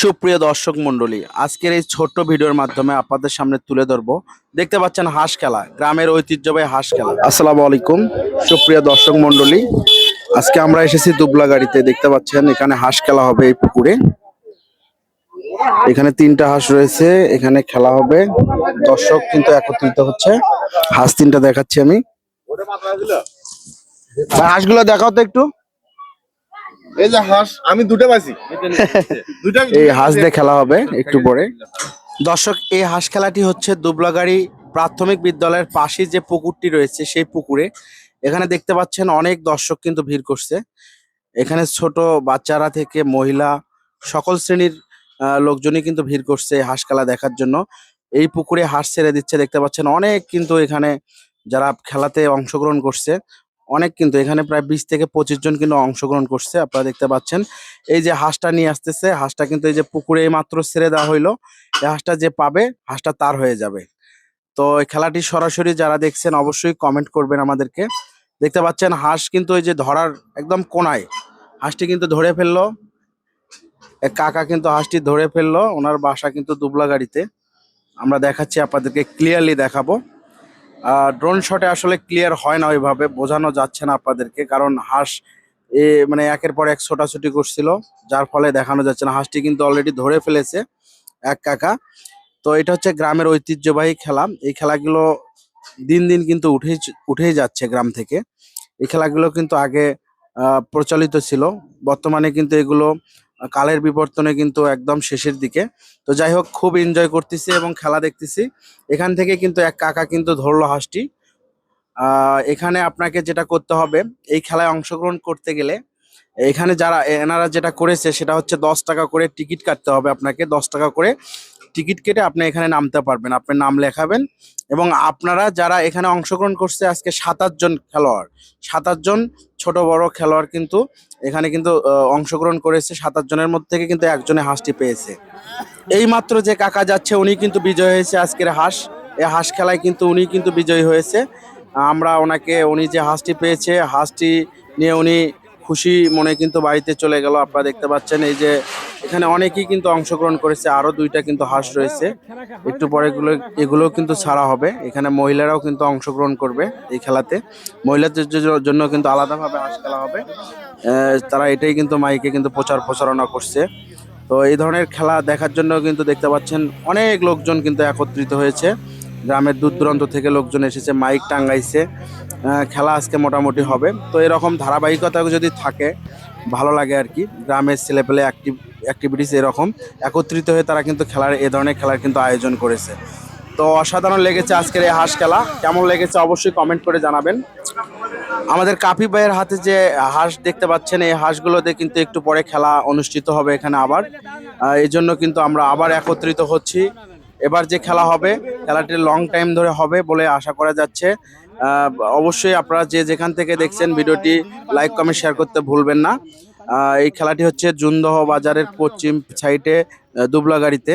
সুপ্রিয় দর্শক মণ্ডলী, আজকের এই ছোট্ট ভিডিওর মাধ্যমে আপনাদের সামনে তুলে ধরবো। দেখতে পাচ্ছেন হাঁস খেলা, গ্রামের ঐতিহ্যবাহী হাঁস খেলা। আসসালামু আলাইকুম, সুপ্রিয় দর্শক মণ্ডলী, আজকে আমরা এসেছি দুবলা গাড়িতে দেখতে পাচ্ছেন, এখানে হাঁস খেলা হবে এই পুকুরে। এখানে তিনটা হাঁস রয়েছে, এখানে খেলা হবে। দর্শক কিন্তু একত্রিত হচ্ছে। হাঁস তিনটা দেখাচ্ছি আমি। হাঁসগুলো দেখাও তো একটু। এই যে হাঁস আমি দুটো পাইছি। দুটা এই হাঁস দিয়ে খেলা হবে একটু পরে। দর্শক এই হাঁস খেলাটি হচ্ছে দুবলাগাড়ি প্রাথমিক বিদ্যালয়ের পাশে যে পুকুরটি রয়েছে সেই পুকুরে। এখানে দেখতে পাচ্ছেন অনেক দর্শক কিন্তু ভিড় করছে। এখানে ছোট বাচ্চারা থেকে মহিলা সকল শ্রেণির আহ, লোকজনই কিন্তু ভিড় করছে এই হাঁস খেলা দেখার জন্য। এই পুকুরে হাঁস ছেড়ে দিচ্ছে দেখতে পাচ্ছেন অনেক কিন্তু এখানে যারা খেলাতে অংশগ্রহণ করছে অনেক কিন্তু, এখানে প্রায় বিশ থেকে পঁচিশ জন কিন্তু অংশগ্রহণ করছে, আপনারা দেখতে পাচ্ছেন। এই যে হাঁসটা নিয়ে আসতেছে, হাঁসটা কিন্তু এই যে পুকুরে মাত্র ছেড়ে দেওয়া হইল, এই হাঁসটা যে পাবে, হাঁসটা তার হয়ে যাবে। তো এই খেলাটি সরাসরি যারা দেখছেন, অবশ্যই কমেন্ট করবেন আমাদেরকে। দেখতে পাচ্ছেন, হাঁস কিন্তু ওই যে ধরার একদম কোনায়, হাঁসটি কিন্তু ধরে ফেলল। কাকা কিন্তু হাঁসটি ধরে ফেলল, ওনার বাসা কিন্তু দুবলা গাড়িতে। আমরা দেখাচ্ছি, আপনাদেরকে ক্লিয়ারলি দেখাবো। ড্রোন শটে আসলে ক্লিয়ার হয় না ওইভাবে, বোঝানো যাচ্ছে না আপনাদেরকে, কারণ হাঁস এ মানে একের পর এক ছোটাছুটি করছিল, যার ফলে দেখানো যাচ্ছে না। হাঁসটি কিন্তু অলরেডি ধরে ফেলেছে এক কাকা। তো এটা হচ্ছে গ্রামের ঐতিহ্যবাহী খেলা। এই খেলাগুলো দিন দিন কিন্তু উঠেই উঠেই যাচ্ছে গ্রাম থেকে। এই খেলাগুলো কিন্তু আগে প্রচলিত ছিল। বর্তমানে কিন্তু এগুলো কালের বিবর্তনে কিন্তু একদম শেষের দিকে। তো যাই হোক, খুব এনজয় করতেছি এবং খেলা দেখতেছি। এখান থেকে কিন্তু এক কাকা কিন্তু ধরলো হাঁসটি। এখানে আপনাকে যেটা করতে হবে, এই খেলায় অংশগ্রহণ করতে গেলে এখানে যারা এনারা যেটা করেছে সেটা হচ্ছে দশ টাকা করে টিকিট কাটতে হবে আপনাকে। দশ টাকা করে টিকিট কেটে আপনি এখানে নামতে পারবেন আপনার নাম লেখাবেন এবং আপনারা যারা এখানে অংশগ্রহণ করছে আজকে সাতাশ জন খেলোয়াড় সাতাশ জন ছোট, বড় খেলোয়াড় কিন্তু এখানে কিন্তু অংশগ্রহণ করেছে সাতাশ জনের মধ্যে থেকে কিন্তু একজনে হাঁসটি পেয়েছে। এই মাত্র যে কাকা যাচ্ছে উনি কিন্তু বিজয় হয়েছে আজকের হাঁস এই হাঁস খেলায় কিন্তু উনি কিন্তু বিজয়ী হয়েছে। আমরা ওনাকে, উনি যে হাঁসটি পেয়েছে, হাঁসটি নিয়ে উনি খুশি মনে কিন্তু বাড়িতে চলে গেল। আপনারা দেখতে পাচ্ছেন এই যে এখানে অনেকেই কিন্তু অংশগ্রহণ করেছে, আরও দুইটা কিন্তু হাঁস রয়েছে। একটু পরে এগুলো এগুলো কিন্তু ছাড়া হবে। এখানে মহিলারাও কিন্তু অংশগ্রহণ করবে এই খেলাতে। মহিলাদের জন্য কিন্তু আলাদাভাবে হাঁস খেলা হবে। তারা এটাই কিন্তু মাইকে কিন্তু প্রচার প্রচারণা করছে। তো এই ধরনের খেলা দেখার জন্য কিন্তু দেখতে পাচ্ছেন অনেক লোকজন কিন্তু একত্রিত হয়েছে। গ্রামের দূর দূরান্ত থেকে লোকজন এসেছে, মাইক টাঙ্গাইছে। খেলা আজকে মোটামুটি হবে। তো এরকম ধারাবাহিকতা যদি থাকে ভালো লাগে আর কি। গ্রামের ছেলেপেলে অ্যাক্টিভ অ্যাক্টিভিটিস এরকম। একত্রিত হয়ে তারা কিন্তু খেলার, এ ধরনের খেলার কিন্তু আয়োজন করেছে। তো অসাধারণ লেগেছে আজকের এই হাঁস খেলা। কেমন লেগেছে অবশ্যই কমেন্ট করে জানাবেন। আমাদের কাপি ভাইয়ের হাতে যে হাঁস দেখতে পাচ্ছেন, এই হাঁসগুলোতে কিন্তু একটু পরে খেলা অনুষ্ঠিত হবে এখানে আবার। এই জন্য কিন্তু আমরা আবার একত্রিত হচ্ছি। এবার যে খেলা হবে, খেলাটি লং টাইম ধরে হবে বলে আশা করা যাচ্ছে। অবশ্যই আপনারা যে যেখান থেকে দেখছেন ভিডিওটি লাইক কমেন্ট শেয়ার করতে ভুলবেন না। এই খেলাটি হচ্ছে জুনদহ বাজারের পশ্চিম সাইডে দুবলাগাড়িতে।